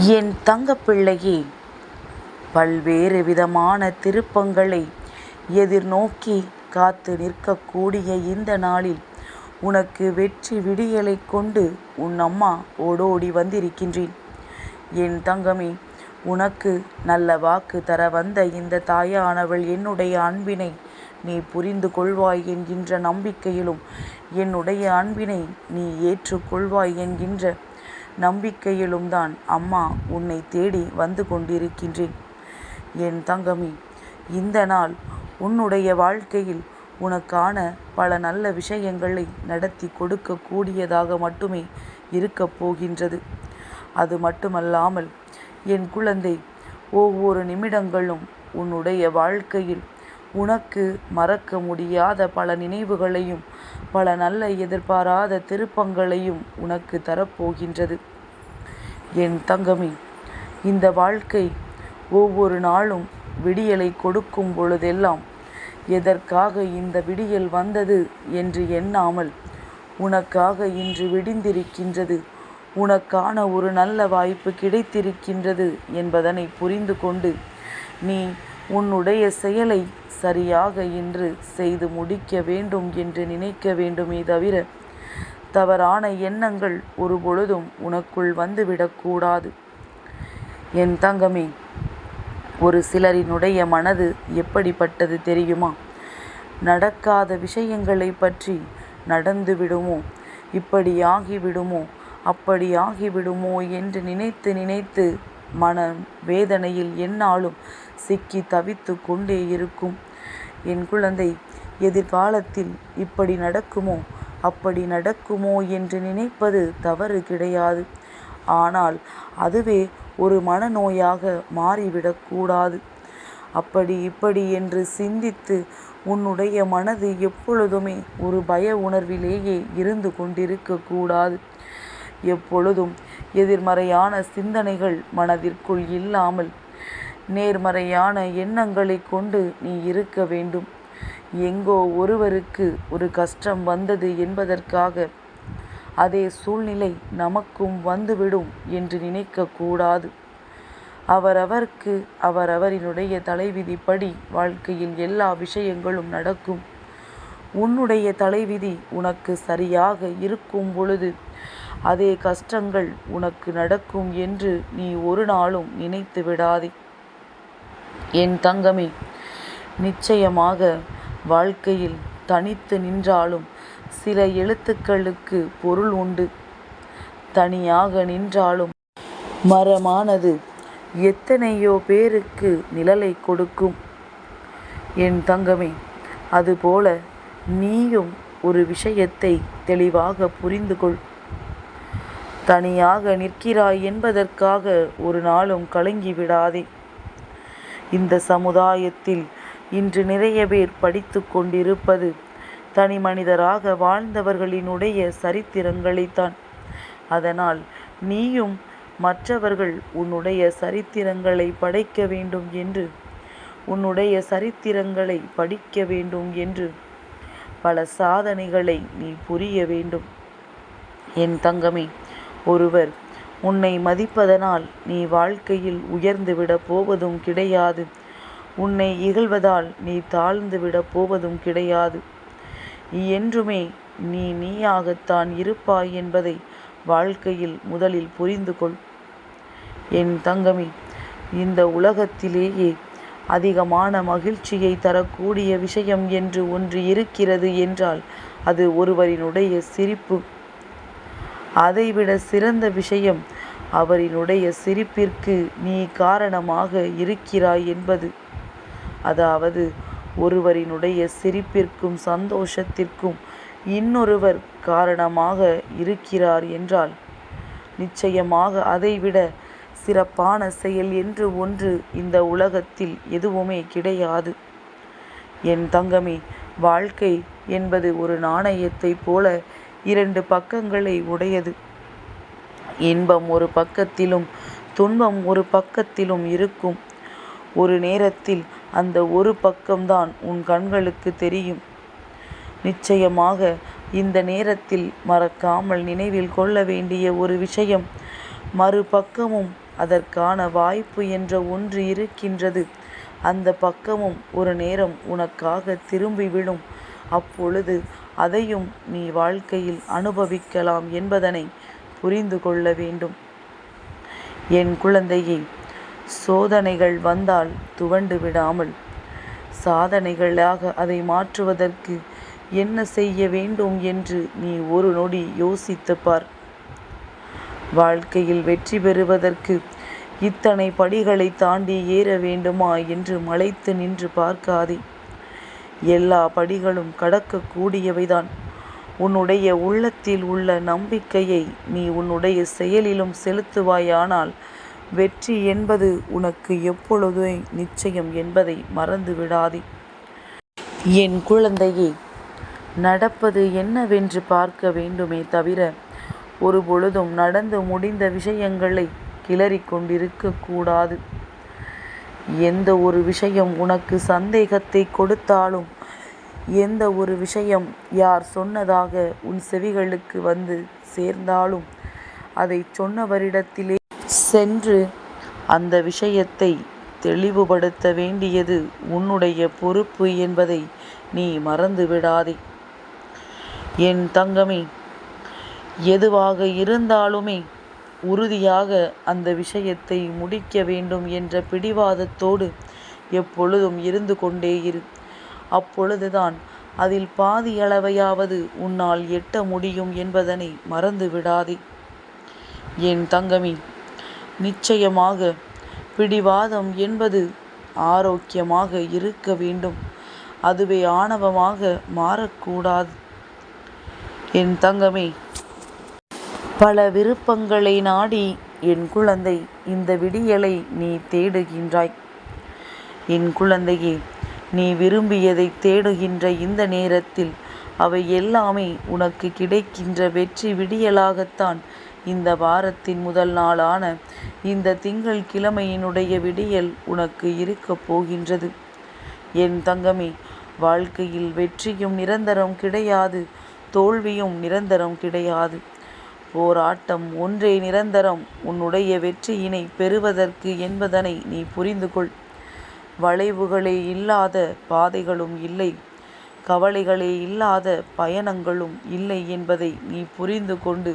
என் தங்கப்பிள்ளையே பல்வேறு விதமான திருப்பங்களை எதிர்நோக்கி காத்து நிற்கக்கூடிய இந்த நாளில் உனக்கு வெற்றி விடியலை கொண்டு உன் அம்மா ஓடோடி வந்திருக்கின்றேன். என் தங்கமே உனக்கு நல்ல வாக்கு தர வந்த இந்த தாயானவள் என்னுடைய அன்பினை நீ புரிந்து கொள்வாய் என்கின்ற நம்பிக்கையிலும் என்னுடைய அன்பினை நீ ஏற்றுக்கொள்வாய் என்கின்ற நம்பிக்கையிலும் தான் அம்மா உன்னை தேடி வந்து கொண்டிருக்கின்றேன். என் தங்கமி இந்த நாள் உன்னுடைய வாழ்க்கையில் உனக்கான பல நல்ல விஷயங்களை நடத்தி கொடுக்கக்கூடியதாக மட்டுமே இருக்கப் போகின்றது. அது மட்டுமல்லாமல் என் குழந்தை ஒவ்வொரு நிமிடங்களும் உன்னுடைய வாழ்க்கையில் உனக்கு மறக்க முடியாத பல நினைவுகளையும் பல நல்ல எதிர்பாராத திருப்பங்களையும் உனக்கு தரப்போகின்றது. என் தங்கமே இந்த வாழ்க்கை ஒவ்வொரு நாளும் விடியலை கொடுக்கும் பொழுதெல்லாம் எதற்காக இந்த விடியல் வந்தது என்று எண்ணாமல் உனக்காக இன்று விடிந்திருக்கின்றது உனக்கான ஒரு நல்ல வாய்ப்பு கிடைத்திருக்கின்றது என்பதனை புரிந்து கொண்டு நீ உன்னுடைய செயலை சரியாக இன்று செய்து முடிக்க வேண்டும் என்று நினைக்க வேண்டுமே தவிர தவறான எண்ணங்கள் ஒரு பொழுதும் உனக்குள் வந்துவிடக்கூடாது என் தங்கமே ஒரு சிலரினுடைய மனது எப்படிப்பட்டது தெரியுமா? நடக்காத விஷயங்களை பற்றி நடந்து விடுமோ? இப்படி ஆகிவிடுமோ? அப்படி ஆகிவிடுமோ என்று நினைத்து நினைத்து மன வேதனையில் என்னாலும் சிக்கி தவித்து கொண்டே இருக்கும். என் குழந்தை எதிர்காலத்தில் இப்படி நடக்குமோ? அப்படி நடக்குமோ என்று நினைப்பது தவறு கிடையாது. ஆனால் அதுவே ஒரு மனநோயாக மாறிவிடக்கூடாது அப்படி இப்படி என்று சிந்தித்து உன்னுடைய மனது எப்பொழுதுமே ஒரு பய உணர்விலேயே இருந்து கொண்டிருக்கக்கூடாது எப்பொழுதும் எதிர்மறையான சிந்தனைகள் மனதிற்குள் இல்லாமல் நேர்மறையான எண்ணங்களை கொண்டு நீ இருக்க வேண்டும். எங்கோ ஒருவருக்கு ஒரு கஷ்டம் வந்தது என்பதற்காக அதே சூழ்நிலை நமக்கும் வந்துவிடும் என்று நினைக்கக்கூடாது. அவரவர்க்கு அவரவரினுடைய தலைவிதிப்படி வாழ்க்கையில் எல்லா விஷயங்களும் நடக்கும். உன்னுடைய தலைவிதி உனக்கு சரியாக இருக்கும் பொழுது அதே கஷ்டங்கள் உனக்கு நடக்கும் என்று நீ ஒரு நாளும் நினைத்து விடாதே என் தங்கமே நிச்சயமாக வாழ்க்கையில் தனித்து நின்றாலும் சில எழுத்துக்களுக்கு பொருள் உண்டு. தனியாக நின்றாலும் மரமானது எத்தனையோ பேருக்கு நிழலை கொடுக்கும். என் தங்கமே அதுபோல நீயும் ஒரு விஷயத்தை தெளிவாக புரிந்து கொள். தனியாக நிற்கிறாய் என்பதற்காக ஒரு நாளும் கலங்கி விடாதே. இந்த சமுதாயத்தில் இன்று நிறைய பேர் படித்து கொண்டிருப்பது. தனி மனிதராக வாழ்ந்தவர்களினுடைய சரித்திரங்களைத்தான். அதனால் நீயும் மற்றவர்கள் உன்னுடைய சரித்திரங்களை படைக்க வேண்டும் என்று உன்னுடைய சரித்திரங்களை படிக்க வேண்டும் என்று பல சாதனைகளை நீ புரிய வேண்டும். என் தங்கமே ஒருவர் உன்னை மதிப்பதனால் நீ வாழ்க்கையில் உயர்ந்துவிடப் போவதும் கிடையாது. உன்னை இகழ்வதால் நீ தாழ்ந்து விடப் போவதும் கிடையாது. என்றுமே நீ நீயாகத்தான் இருப்பாய் என்பதை வாழ்க்கையில் முதலில் புரிந்து கொள். என் தங்கமே இந்த உலகத்திலேயே அதிகமான மகிழ்ச்சியை தரக்கூடிய விஷயம் என்று ஒன்று இருக்கிறது என்றால் அது ஒருவரினுடைய சிரிப்பு. அதைவிட சிறந்த விஷயம் அவரினுடைய சிரிப்பிற்கு நீ காரணமாக இருக்கிறாய் என்பது. அதாவது ஒருவரினுடைய சிரிப்பிற்கும் சந்தோஷத்திற்கும் இன்னொருவர் காரணமாக இருக்கிறார் என்றால் நிச்சயமாக அதைவிட சிறப்பான செயல் என்று ஒன்று இந்த உலகத்தில் எதுவுமே கிடையாது. என் தங்கமே வாழ்க்கை என்பது ஒரு நாணயத்தைப் போல இரண்டு பக்கங்களை உடையது. இன்பம் ஒரு பக்கத்திலும் துன்பம் ஒரு பக்கத்திலும் இருக்கும். ஒரு நேரத்தில் அந்த ஒரு பக்கம்தான் உன் கண்களுக்கு தெரியும். நிச்சயமாக இந்த நேரத்தில் மறக்காமல் நினைவில் கொள்ள வேண்டிய ஒரு விஷயம் மறுபக்கமும் அதற்கான வாய்ப்பு என்ற ஒன்று இருக்கின்றது. அந்த பக்கமும் ஒரு நேரம் உனக்காக திரும்பி விழும் அப்பொழுது அதையும் நீ வாழ்க்கையில் அனுபவிக்கலாம் என்பதனை புரிந்து கொள்ள வேண்டும். என் குழந்தையை சோதனைகள் வந்தால் துவண்டு விடாமல். சாதனைகளாக அதை மாற்றுவதற்கு என்ன செய்ய வேண்டும் என்று நீ ஒரு நொடி யோசித்து பார். வாழ்க்கையில் வெற்றி பெறுவதற்கு இத்தனை படிகளை தாண்டி ஏற வேண்டுமா என்று மலைத்து நின்று பார்க்காதே. எல்லா படிகளும் கடக்கக்கூடியவைதான். உன்னுடைய உள்ளத்தில் உள்ள நம்பிக்கையை நீ உன்னுடைய செயலிலும் செலுத்துவாயானால் வெற்றி என்பது உனக்கு எப்பொழுதும் நிச்சயம் என்பதை மறந்து விடாதே என் குழந்தையே நடப்பது என்னவென்று பார்க்க வேண்டுமே தவிர ஒரு பொழுதும் நடந்து முடிந்த விஷயங்களை கிளறிக் கொண்டிருக்க கூடாது. எந்த ஒரு விஷயம் உனக்கு சந்தேகத்தை கொடுத்தாலும் எந்த ஒரு விஷயம் யார் சொன்னதாக உன் செவிகளுக்கு வந்து சேர்ந்தாலும் அதை சொன்னவரிடத்திலே சென்று அந்த விஷயத்தை தெளிவுபடுத்த வேண்டியது உன்னுடைய பொறுப்பு என்பதை நீ மறந்து விடாதே என் தங்கமே எதுவாக இருந்தாலுமே உறுதியாக அந்த விஷயத்தை முடிக்க வேண்டும் என்ற பிடிவாதத்தோடு எப்பொழுதும் இருந்து கொண்டே இரு. அப்பொழுதுதான் அதில் பாதியளவையாவது உன்னால் எட்ட முடியும் என்பதனை மறந்து விடாதே என் தங்கமே நிச்சயமாக பிடிவாதம் என்பது ஆரோக்கியமாக இருக்க வேண்டும். அதுவே ஆணவமாக மாறக்கூடாது. என் தங்கமே பல விருப்பங்களை நாடி என் குழந்தை இந்த விடியலை நீ தேடுகின்றாய். என் குழந்தையே நீ விரும்பியதை தேடுகின்ற இந்த நேரத்தில் அவை எல்லாமே உனக்கு கிடைக்கின்ற வெற்றி விடியலாகத்தான் இந்த வாரத்தின் முதல் நாளான இந்த திங்கள் கிழமையினுடைய விடியல் உனக்கு இருக்கப் போகின்றது. என் தங்கமே வாழ்க்கையில் வெற்றியும் நிரந்தரம் கிடையாது தோல்வியும் நிரந்தரம் கிடையாது. போராட்டம் ஒன்றே நிரந்தரம் உன்னுடைய வெற்றியினை பெறுவதற்கு என்பதனை நீ புரிந்து கொள் வளைவுகளே இல்லாத பாதைகளும் இல்லை கவலைகளே இல்லாத பயணங்களும் இல்லை என்பதை நீ புரிந்து கொண்டு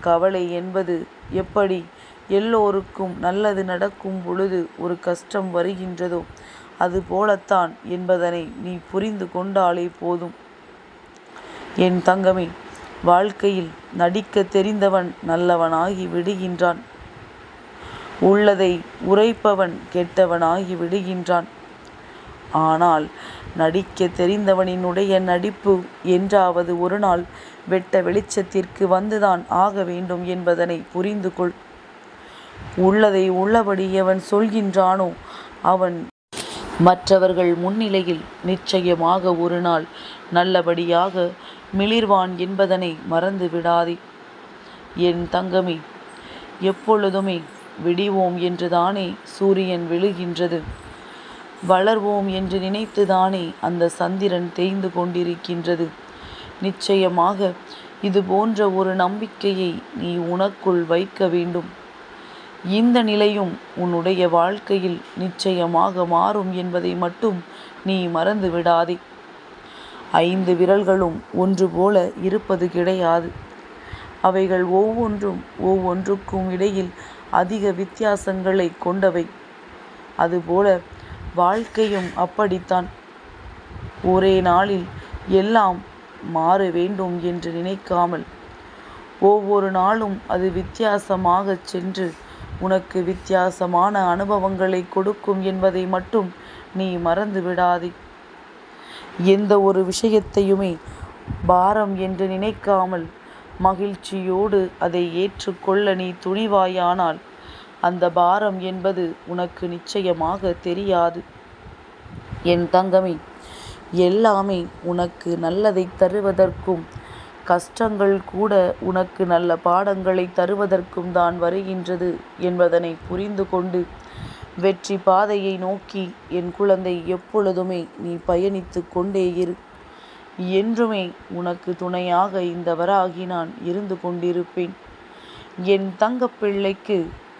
கவலை என்பது எப்படி? எல்லோருக்கும் நல்லது நடக்கும் பொழுது ஒரு கஷ்டம் வருகின்றதோ? அது போலத்தான் என்பதனை நீ புரிந்து கொண்டாலே போதும். என் தங்கமே வாழ்க்கையில் நடிக்க தெரிந்தவன் நல்லவனாகி விடுகின்றான். உள்ளதை உரைப்பவன் கெட்டவனாகி விடுகின்றான். ஆனால் நடிக்க தெரிந்தவனினுடைய நடிப்பு என்றாவது ஒரு நாள் வெட்ட வெளிச்சத்திற்கு வந்துதான் ஆக வேண்டும் என்பதனை புரிந்து கொள். உள்ளதை உள்ளபடி எவன் சொல்கின்றானோ அவன். மற்றவர்கள் முன்னிலையில் நிச்சயமாக ஒரு நாள் நல்லபடியாக மிளிர்வான் என்பதனை மறந்து விடாதே. என் தங்கமே எப்பொழுதுமே விடிவோம் என்றுதானே சூரியன் விழுகின்றது. வளர்வோம் என்று நினைத்துதானே அந்த சந்திரன் தேய்ந்து கொண்டிருக்கின்றது. நிச்சயமாக இது போன்ற ஒரு நம்பிக்கையை நீ உனக்குள் வைக்க வேண்டும். இந்த நிலையும் உன்னுடைய வாழ்க்கையில் நிச்சயமாக மாறும் என்பதை மட்டும் நீ மறந்து விடாதே. ஐந்து விரல்களும் ஒன்று போல இருப்பது கிடையாது. அவைகள் ஒவ்வொன்றும் ஒவ்வொன்றுக்கும் இடையில் அதிக வித்தியாசங்களை கொண்டவை. அதுபோல வாழ்க்கையும் அப்படித்தான். ஒரே நாளில் எல்லாம் மாற வேண்டும் என்று நினைக்காமல் ஒவ்வொரு நாளும் அது வித்தியாசமாகச் சென்று உனக்கு வித்தியாசமான அனுபவங்களை கொடுக்கும் என்பதை மட்டும் நீ மறந்து விடாதே. எந்த ஒரு விஷயத்தையுமே பாரம் என்று நினைக்காமல் மகிழ்ச்சியோடு அதை ஏற்றுக்கொள்ள நீ துணிவாயானால் அந்த பாரம் என்பது உனக்கு நிச்சயமாக தெரியாது. என் தங்கமே எல்லாமே உனக்கு நல்லதை தருவதற்கும் கஷ்டங்கள் கூட உனக்கு நல்ல பாடங்களை தருவதற்கும் தான் வருகின்றது என்பதனை புரிந்து கொண்டு வெற்றி பாதையை நோக்கி என் குழந்தை எப்பொழுதுமே நீ பயணித்து கொண்டே இரு. என்றுமே உனக்கு துணையாக இந்த வராகி நான் இருந்து கொண்டிருப்பேன். என் தங்கப்பிள்ளைக்கு